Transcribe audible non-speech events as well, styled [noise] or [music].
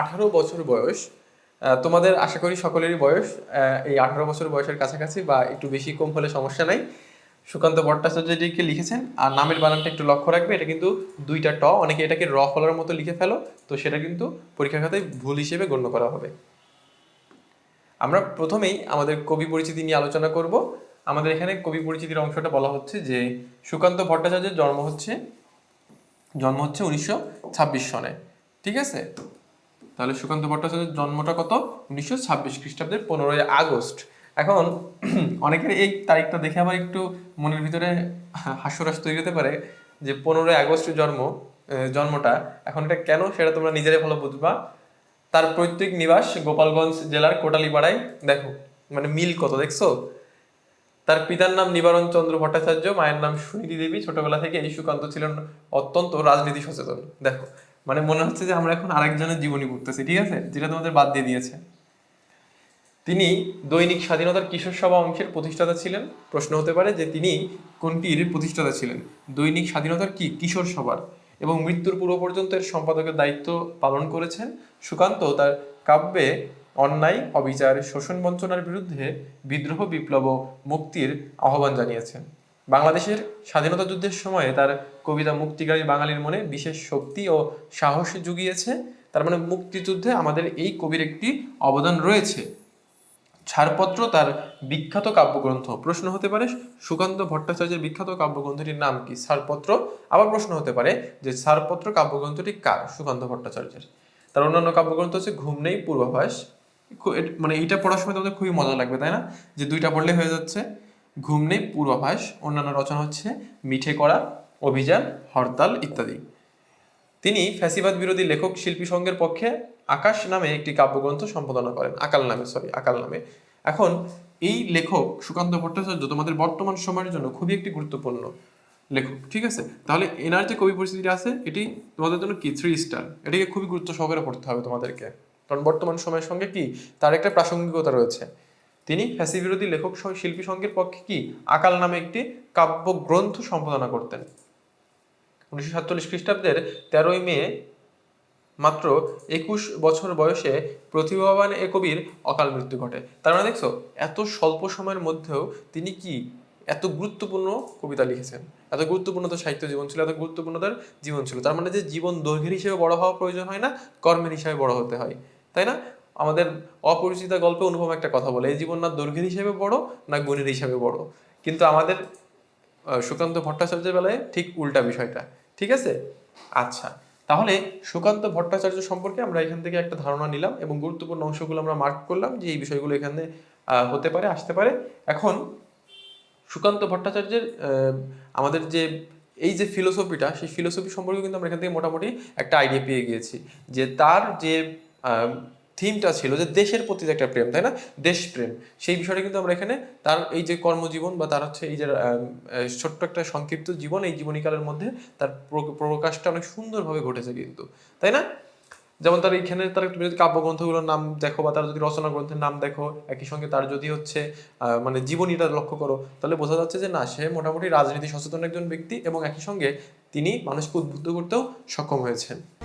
আঠারো বছর বয়স। তোমাদের আশা করি সকলেরই বয়স। এই আঠারো বছর বয়সের কাছাকাছি বা একটু বেশি কম হলে সমস্যা নাই। সুকান্ত ভট্টাচার্য যেটিকে লিখেছেন। আর নামের বানানটা একটু লক্ষ্য রাখবে। এটা কিন্তু দুইটা ট। অনেকে এটাকে র ফলার মতো লিখে ফেলো। তো সেটা কিন্তু পরীক্ষার খাতায় ভুল হিসেবে গণ্য করা হবে। আমরা প্রথমেই আমাদের কবি পরিচিতি নিয়ে আলোচনা করব। আমাদের এখানে কবি পরিচিতির অংশটা বলা হচ্ছে যে সুকান্ত ভট্টাচার্যের জন্ম হচ্ছে জন্ম হচ্ছে উনিশশো ছাব্বিশ সনে। ঠিক আছে? তাহলে সুকান্ত ভট্টাচার্যের জন্মটা কত? উনিশশো ছাব্বিশ খ্রিস্টাব্দের পনেরোই আগস্ট। এখন [clears throat] অনেকের এই তারিখটা দেখে আবার একটু মনের ভিতরে হাস্যরস তৈরি হতে পারে যে পনেরোই আগস্ট জন্ম জন্মটা এখন এটা কেন সেটা তোমরা নিজেরাই ভালো বুঝবা। তার পৈতৃক নিবাস গোপালগঞ্জ জেলার কোটালিপাড়ায়, দেখো মানে মিল কত দেখছ? তার পিতার নাম নিবারণ চন্দ্র ভট্টাচার্য, মায়ের নাম সুনীতি দেবী। ছোটবেলা থেকে এই সুকান্ত ছিলেন অত্যন্ত রাজনীতি সচেতন, দেখো। মানে মনে হচ্ছে যে আমরা এখন আরেকজনের জীবনী পড়তেছি, ঠিক আছে? যেটা তোমাদের বাদ দিয়ে দিয়েছে। তিনি দৈনিক স্বাধীনতার কিশোর সভা অংশের প্রতিষ্ঠাতা ছিলেন। প্রশ্ন হতে পারে যে তিনি কোনটির প্রতিষ্ঠাতা ছিলেন? দৈনিক স্বাধীনতার কি? কিশোর সভার। এবং মৃত্যুর পূর্ব পর্যন্ত এর সম্পাদকের দায়িত্ব পালন করেছেন। সুকান্ত তার কাব্যে অন্যায়, অবিচার, শোষণ বঞ্চনার বিরুদ্ধে বিদ্রোহ, বিপ্লব ও মুক্তির আহ্বান জানিয়েছেন। বাংলাদেশের স্বাধীনতা যুদ্ধের সময়ে তার কবিতা মুক্তিকারী বাঙালির মনে বিশেষ শক্তি ও সাহস জুগিয়েছে। তার মানে মুক্তিযুদ্ধে আমাদের এই কবির একটি অবদান রয়েছে। ছাড়পত্র তার বিখ্যাত কাব্যগ্রন্থ। প্রশ্ন হতে পারে, সুকান্ত ভট্টাচার্যের বিখ্যাত কাব্যগ্রন্থটির নাম কি? ছাড়পত্র। আবার প্রশ্ন হতে পারে যে ছাড়পত্র কাব্যগ্রন্থটি কার? সুকান্ত ভট্টাচার্যের। তার অন্যান্য কাব্যগ্রন্থ হচ্ছে ঘুম নেই পূর্বাভাস। মানে এইটা পড়ার সময় তোমাদের খুবই মজা লাগবে, তাই না? যে দুইটা পড়লে হয়ে যাচ্ছে। ঘুম নেই, পূর্বাভাস, অন্যান্য রচনা হচ্ছে মিঠে করা, অভিযান, হরতাল ইত্যাদি। তিনি ফ্যাসিবাদ বিরোধী লেখক, শিল্পী সংঘের পক্ষে আকাশ নামে একটি কাব্যগ্রন্থ সম্পাদনা করেন। আকাল নামে সরি আকাল নামে। এখন, এই লেখক সুকান্ত ভট্টাচার্য তোমাদের বর্তমান সময়ের জন্য খুবই একটি গুরুত্বপূর্ণ লেখক, ঠিক আছে? তাহলে এনার যে কবি পরিস্থিতি আছে, এটি তোমাদের জন্য কি? থ্রি স্টার এটিকে খুবই গুরুত্ব সহকারে পড়তে হবে তোমাদেরকে। কারণ বর্তমান সময়ের সঙ্গে কি? তার একটা প্রাসঙ্গিকতা রয়েছে। তিনি ফ্যাসি বিরোধী লেখক সহ শিল্পী সংঘের পক্ষে কি আকাল নামে একটি কাব্যগ্রন্থ সম্পাদনা করতেন? উনিশশো সাতচল্লিশ খ্রিস্টাব্দের তেরোই মে, মাত্র একুশ বছর বয়সে প্রতিভাবান এ কবির অকাল মৃত্যু ঘটে। তার মানে দেখছ, এত স্বল্প সময়ের মধ্যেও তিনি কি এত গুরুত্বপূর্ণ কবিতা লিখেছেন? এত গুরুত্বপূর্ণ তার সাহিত্য জীবন ছিল, এত গুরুত্বপূর্ণ তার জীবন ছিল। তার মানে যে জীবন দৈর্ঘ্যের হিসেবে বড় হওয়া প্রয়োজন হয় না, কর্মের হিসাবে বড় হতে হয়। তাই না? আমাদের অপরিচিত গল্পে অনুভব একটা কথা বলে, এই জীবন না দৈর্ঘ্যের হিসেবে বড়, না গুণের হিসাবে বড়? কিন্তু আমাদের সুকান্ত ভট্টাচার্যের বেলায় ঠিক উল্টা বিষয়টা, ঠিক আছে? আচ্ছা তাহলে সুকান্ত ভট্টাচার্য সম্পর্কে আমরা এখান থেকে একটা ধারণা নিলাম এবং গুরুত্বপূর্ণ অংশগুলো আমরা মার্ক করলাম যে এই বিষয়গুলো এখানে হতে পারে, আসতে পারে। এখন, সুকান্ত ভট্টাচার্যের আমাদের যে, এই যে ফিলোসফিটা সেই ফিলোসফি সম্পর্কে কিন্তু আমরা এখান থেকে মোটামুটি একটা আইডিয়া পেয়ে গিয়েছি যে তার যে থিমটা ছিল যে দেশের প্রতি একটা প্রেম, তাই না? দেশপ্রেম। সেই বিষয়টা কিন্তু আমরা এখানে তার এই যে কর্মজীবন বা তার হচ্ছে এই যে ছোট্ট একটা সংক্ষিপ্ত জীবন এই জীবনীকালের মধ্যে তার প্র- প্রকাশটা অনেক সুন্দরভাবে ঘটেছে কিন্তু, তাই না? যেমন তার এইখানে তার তুমি যদি কাব্যগ্রন্থগুলোর নাম দেখো বা তার যদি রচনা গ্রন্থের নাম দেখো, একই সঙ্গে তার যদি হচ্ছে মানে জীবনীটা লক্ষ্য করো, তাহলে বোঝা যাচ্ছে যে না, সে মোটামুটি রাজনীতি সচেতন একজন ব্যক্তি এবং একই সঙ্গে তিনি মানুষকে উদ্বুদ্ধ করতেও সক্ষম হয়েছেন।